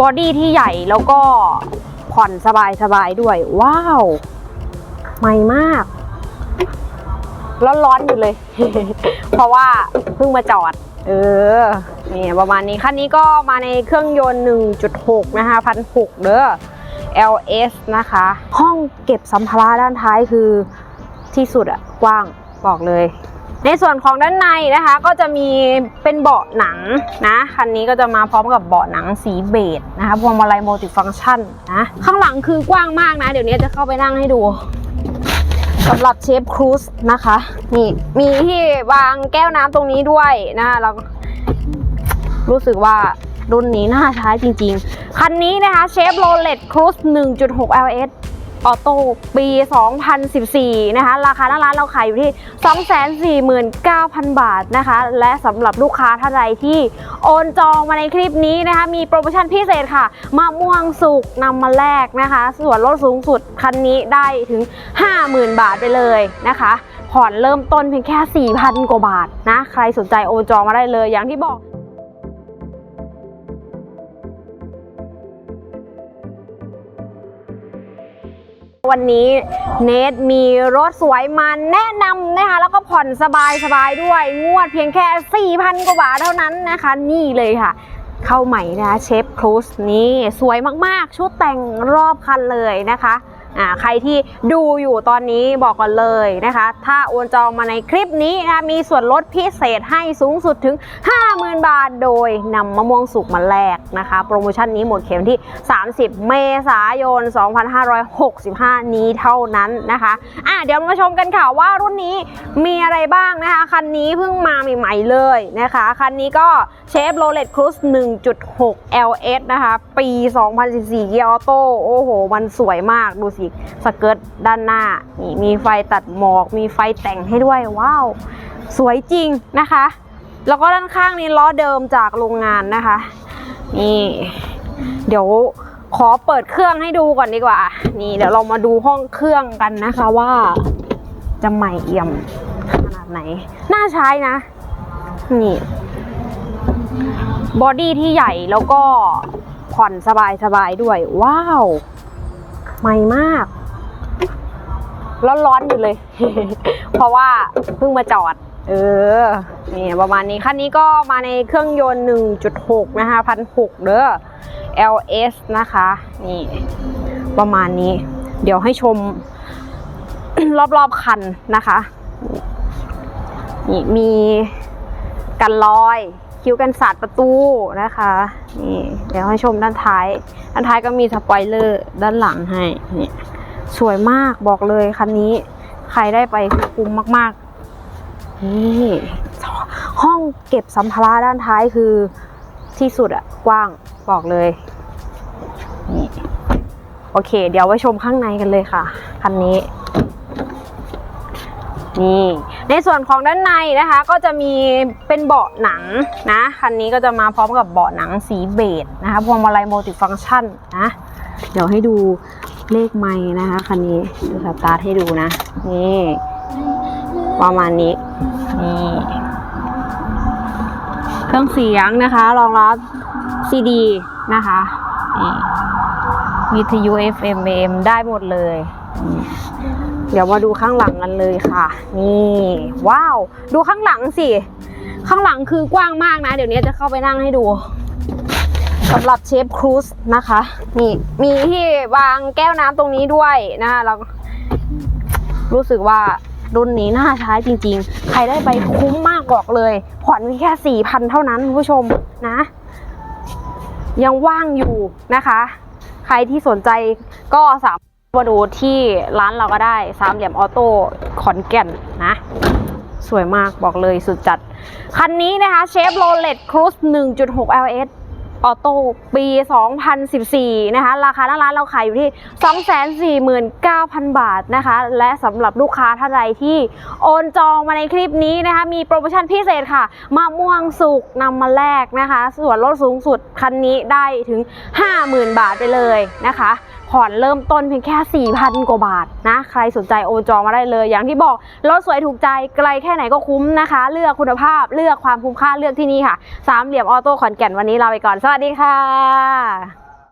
บอดี้ที่ใหญ่แล้วก็ผ่อนสบายสบายด้วย ว้าวใหม่มาก ร้อนๆอยู่เลย เพราะว่าเพิ่งมาจอด เออนี่ประมาณนี้คันนี้ก็มาในเครื่องยนต์ 1.6 นะคะพันหกเด้อ LS นะคะ ห้องเก็บสัมภาระด้านท้ายคือที่สุดอะกว้างบอกเลย ในส่วนของด้านในนะคะก็จะมีเป็นเบาะหนังนะคันนี้ก็จะมาพร้อมกับเบาะหนังสีเบจนะคะพวงมาลัยมัลติฟังก์ชันนะข้างหลังคือกว้างมากนะ เดี๋ยวนี้จะเข้าไปนั่งให้ดูสำหรับเชฟครูซนะคะนี่มีที่วางแก้วน้ำตรงนี้ด้วยนะคะแล้วรู้สึกว่ารุ่นนี้น่าใช้จริงๆ คันนี้นะคะเชฟโรเลตครูซ1.6 LS ออโต้ปี 2014 นะคะ ราคาหน้าร้านเราขายอยู่ที่ 249,000 บาทนะคะ และสำหรับลูกค้าท่านใดที่โอนจองมาในคลิปนี้นะคะ มีโปรโมชั่นพิเศษค่ะ มะม่วงสุกนำมาแลกนะคะ ส่วนลดสูงสุดคันนี้ได้ถึง 50,000 บาทไปเลยนะคะผ่อนเริ่มต้นเพียงแค่ 4,000 กว่าบาทนะ ใครสนใจโอนจองมาได้เลยอย่างที่บอก วันนี้เนทมีรถสวยมาแนะนำนะคะ แล้วก็ผ่อนสบายสบายด้วย งวดเพียงแค่ 4,000 กว่าบาทเท่านั้นนะคะ นี่เลยค่ะ เข้าใหม่นะคะเชฟครูสนี่สวยมากๆ ชุดแต่งรอบคันเลยนะคะ อ่าใครที่ดูอยู่ตอนนี้บอกกันเลยนะคะ ถ้าโอนจองมาในคลิปนี้นะคะมีส่วนลดพิเศษให้สูงสุดถึง 50,000 บาท โดยนำมะม่วงสุกมาแลกนะคะ โปรโมชั่นนี้หมดเข็มที่ 30 เมษายน 2565 นี้เท่านั้นนะคะอะเดี๋ยวมาชมกันค่ะว่ารุ่นนี้มีอะไรบ้างนะคะ คันนี้เพิ่งมาใหม่ๆเลยนะคะ คันนี้ก็เชฟโรเลตครูซ1.6 LS นะคะ ปี 2014เกียร์ออโต้โอ้โห มันสวยมากดูสิสเกิร์ตด้านหน้านี่มีไฟตัดหมอก มีไฟแต่งให้ด้วยว้าว สวยจริงนะคะ แล้วก็ด้านข้างนี้ล้อเดิมจากโรงงานนะคะนี่เดี๋ยวขอเปิดเครื่องให้ดูก่อนดีกว่า นี่เดี๋ยวเรามาดูห้องเครื่องกันนะคะว่าจะใหม่เอี่ยมขนาดไหน น่าใช้นะ นี่บอดี้ที่ใหญ่แล้วก็ผ่อนสบายสบายๆด้วย ว้าว ใหม่มาก ร้อนๆอยู่เลย เพราะว่าเพิ่งมาจอด เออนี่ประมาณนี้คันนี้ก็มาในเครื่องยนต์ 1.6 นะคะพันหกเด้อ LS นะคะ นี่ ประมาณนี้ เดี๋ยวให้ชมรอบๆคันนะคะ นี่มีกันลอย คิ้วกันสาดประตูนะคะ นี่ เดี๋ยวให้ชมด้านท้าย ด้านท้ายก็มีสปอยเลอร์ด้านหลังให้นี่สวยมากบอกเลยคันนี้ ใครได้ไปคุ้มมากๆ นี่ห้องเก็บสัมภาระด้านท้ายคือที่สุดอะกว้างบอกเลยนี่โอเค เดี๋ยวไว้ชมข้างในกันเลยค่ะ คันนี้ นี่ในส่วนของด้านในนะคะก็จะมีเป็นเบาะหนังนะคันนี้ก็จะมาพร้อมกับเบาะหนังสีเบจนะคะพวงมาลัยมัลติฟังก์ชันนะเดี๋ยวให้ดูเลขไม้นะคะคันนี้ดูสตาร์ทให้ดูนะนี่ประมาณนี้นี่เครื่องเสียงนะคะรองรับซีดีนะคะนี่วิทยุ FM AM ได้หมดเลย เดี๋ยวมาดูข้างหลังกันเลยค่ะ นี่ว้าว ดูข้างหลังสิ ข้างหลังคือกว้างมากนะ เดี๋ยวนี้จะเข้าไปนั่งให้ดูสำหรับเชฟครูซนะคะนี่มีที่วางแก้วน้ำตรงนี้ด้วยนะคะแล้วรู้สึกว่ารุ่นนี้น่าใช้จริง ๆ ใครได้ไปคุ้มมากบอกเลย ผ่อนแค่สี่พันเท่านั้นคุณผู้ชมนะ ยังว่างอยู่นะคะ ใครที่สนใจก็สาม มาดูที่ร้านเราก็ได้สามเหลี่ยมออโต้ขอนแก่นนะ สวยมากบอกเลยสุดจัด คันนี้นะคะเชฟโรเลตครูซ1.6 LS ออโต้ปี 2014 นะคะ ราคาหน้าร้านเราขายอยู่ที่ 249,000 บาทนะคะ และสำหรับลูกค้าท่านใดที่โอนจองมาในคลิปนี้นะคะ มีโปรโมชั่นพิเศษค่ะมะม่วงสุกนำมาแลกนะคะ ส่วนลดสูงสุดคันนี้ได้ถึง 50,000 บาทไปเลยนะคะ ผ่อนเริ่มต้นเพียงแค่ 4,000 กว่าบาทนะ ใครสนใจโอนจองมาได้เลย อย่างที่บอกรถสวยถูกใจไกลแค่ไหนก็คุ้มนะคะ เลือกคุณภาพเลือกความคุ้มค่าเลือกที่นี่ค่ะ สามเหลี่ยมออโต้ขอนแก่นวันนี้ลาไปก่อน สวัสดีค่ะ